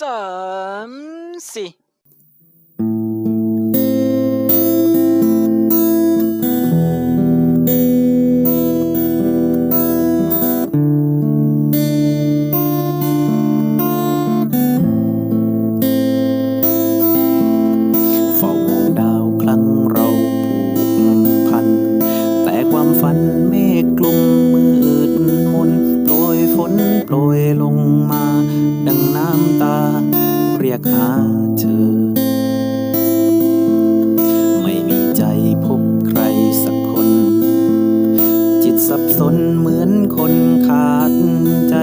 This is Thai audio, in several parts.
สามสี่ฝ้ามองดาวครั้งเราผูกพันแต่ความฝันไม่ งมา ดังน้ำตา เรียกหาเธอ ไม่มีใจพบใครสักคน จิตสับสนเหมือนคนขาดใจ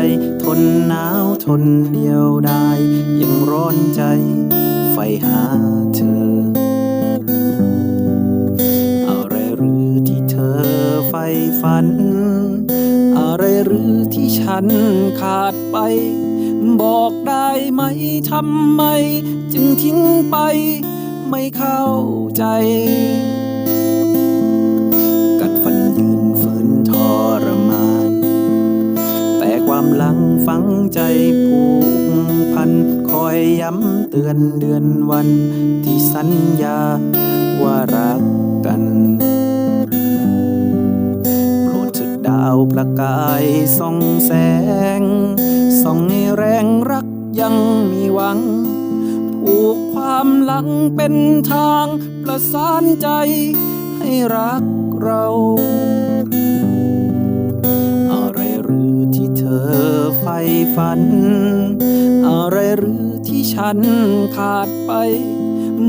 ทนหนาวทนเดียวได้ยังร้อนใจ ไฟหาเธอ อะไรหรือที่เธอไฟฝัน ที่ฉันขาดไป บอกได้ไหมทำไม จึงทิ้งไปไม่เข้าใจ กัดฟันยืนฝืนทรมาน แต่ความหลังฝังใจผูกพัน คอยย้ำเตือนเดือนวันที่สัญญาว่า ประกายส่องแสง ส่องให้แรงรักยังมีหวัง ผูกความหลังเป็นทางประสานใจให้รักเรา อะไรหรือที่เธอใฝ่ฝัน อะไรหรือที่ฉันขาดไป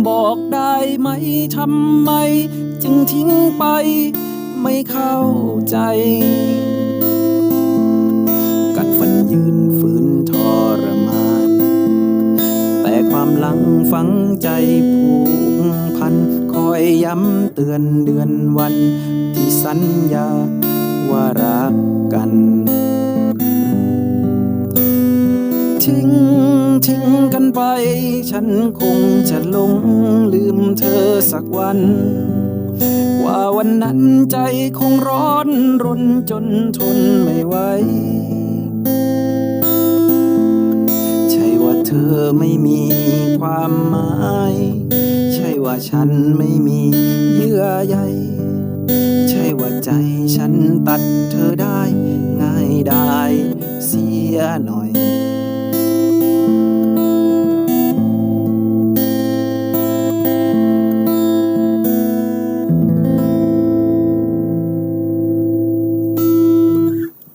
บอกได้ไหมทำไม จึงทิ้งไปไม่เข้าใจ ความหลังฝังใจผูกพัน คอยย้ำเตือนเดือนวัน ที่สัญญาว่ารักกัน ทิ้งทิ้งกันไป ฉันคงจะหลงลืมเธอสักวัน ว่าวันนั้นใจคงร้อนรนจนทนไม่ไหวใช่ว่าเธอไม่มี ความหมาย ใช่ว่าฉันไม่มีเยื่อใยใช่ว่าใจฉันตัดเธอได้ ง่ายได้เสียหน่อย